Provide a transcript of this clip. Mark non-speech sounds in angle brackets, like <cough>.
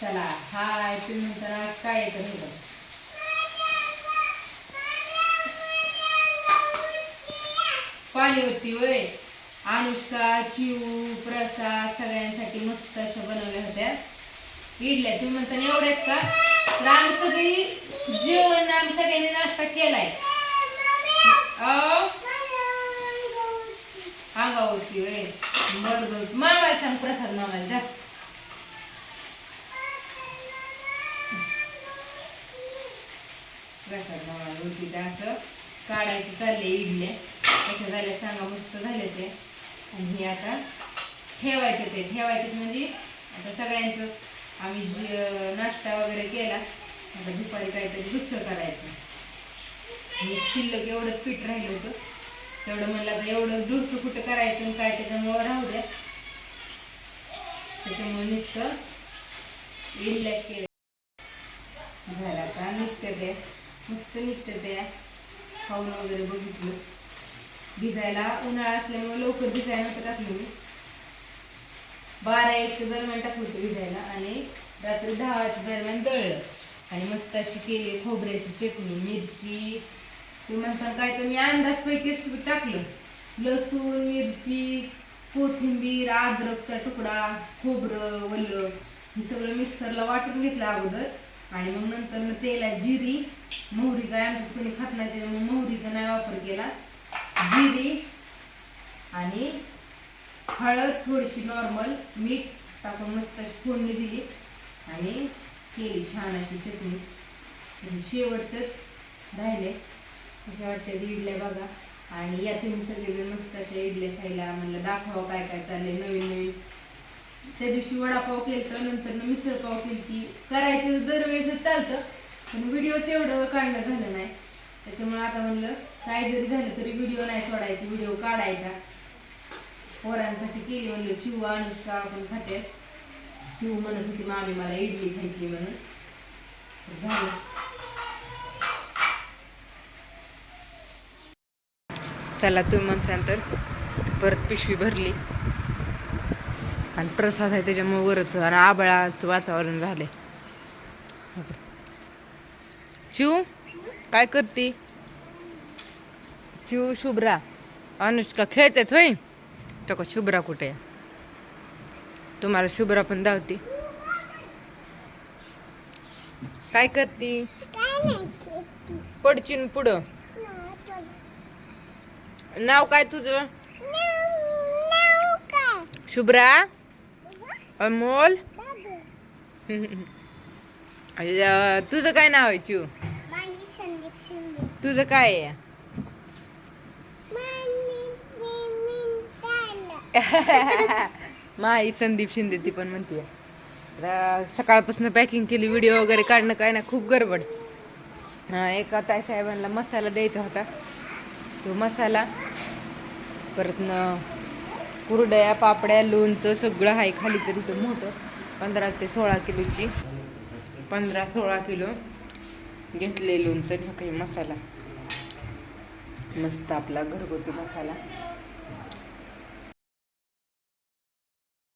चला हाय तुम्ही म्हणता आज काय येतं हे बघ. पाणी होती वय अनुष्का चिऊ प्रसाद सगळ्यांसाठी मस्त अशा बनवल्या होत्या. इडल्या तुम्ही म्हणता एवढ्याच का? तर आम्ही सगळी जेवण आम्ही सगळ्यांनी नाश्ता केलाय. अंगावरती वय बर मामाला सांग प्रसाद मामाला जा. प्रसाद होती तर असं. काढायचं चाललंय इडल्या कशा झाल्या सांगा मस्त झाल्या ते. आणि हे आता ठेवायचे ते. ठेवायचे म्हणजे आता सगळ्यांचं आम्ही जी नाश्ता वगैरे केला आता दुपारी काहीतरी दुसरं करायचं. आणि शिल्लक एवढंच पीठ राहिलं होतं. तेवढं म्हणलं आता एवढं डोसं कुठं करायचं आणि काय त्याच्यामुळं राहू द्या. त्याच्यामुळे नुसतं इडल्याच केलं. झालं आता निघते ते. मस्त निघते त्या. खाऊन वगैरे बघितलं. भिजायला उन्हाळा असल्यामुळे लवकर भिजायला नव्हतं टाकलं मी. बारा एक दरम्यान टाकलं होतं भिजायला आणि रात्री दहा दरम्यान दळलं. आणि मस्त अशी केली खोबऱ्याची चटणी मिरची. तुम्ही म्हणसान काय तर मी अंदाजपैकीच टाकलं. लसूण मिरची कोथिंबीर अद्रकचा तुकडा खोबरं वल्ल हे सगळं मिक्सरला वाटून घेतलं अगोदर. आणि मग नंतर तेला जिरी मोहरी काय आमच्यात कोणी खात नाही त्याच्यामुळे मोहरीचा नाही वापर केला. जिरी आणि हळद थोडीशी नॉर्मल मीठ टाकून मस्त अशी फोडणी दिली आणि केली छान अशी चटणी. शेवटचंच राहिले. अशा वाटते इडल्या बघा. आणि या तुम्ही सगळेजण मस्त अशा इडल्या खायला म्हणलं दाखवा काय काय चाललंय नवीन नवीन त्या दिवशी वडापाव केलता नंतर मिसळपाव केलती. करायचं दरवेळेस चालतं पण व्हिडिओच एवढं काढणं झालं नाही. त्याच्यामुळे आता म्हणलं काय जरी झालं तरी व्हिडिओ नाही सोडायचा व्हिडिओ काढायचा. पोरांसाठी केली म्हणलं चिव अनुष्का आपण खाते चिव म्हणत होती मामी मला इडली खायची म्हणून. झालं. चला तुम्ही म्हणसान तर परत पिशवी भरली. आणि प्रसाद आहे त्याच्यामुळे वरच आणि आबळाचं वातावरण झालंय. चिव काय करते? चिव शुभ्रा. अनुष्का खेळतात होय? तो का शुभ्रा कुठे? तुम्हाला शुभ्रा पण धावते. काय करते? पडचिन पुढं. नाव काय तुझं? शुभ्रा? अमोल? <laughs> तुझं काय नाव आहे चिव तुझं काय आहे? <laughs> माई संदीप शिंदे ती पण म्हणते सकाळपासून पॅकिंग केली व्हिडिओ वगैरे काढणं काय ना खूप गडबड. एका ताई साहेबांना मसाला द्यायचा होता. तो मसाला परत न कुरड्या पापड्या लोणचं सगळं आहे खाली तरी तर मोठं. पंधरा ते सोळा किलोची. पंधरा सोळा किलो घेतले लोणचं काही मसाला. मस्त आपला घरगुती मसाला.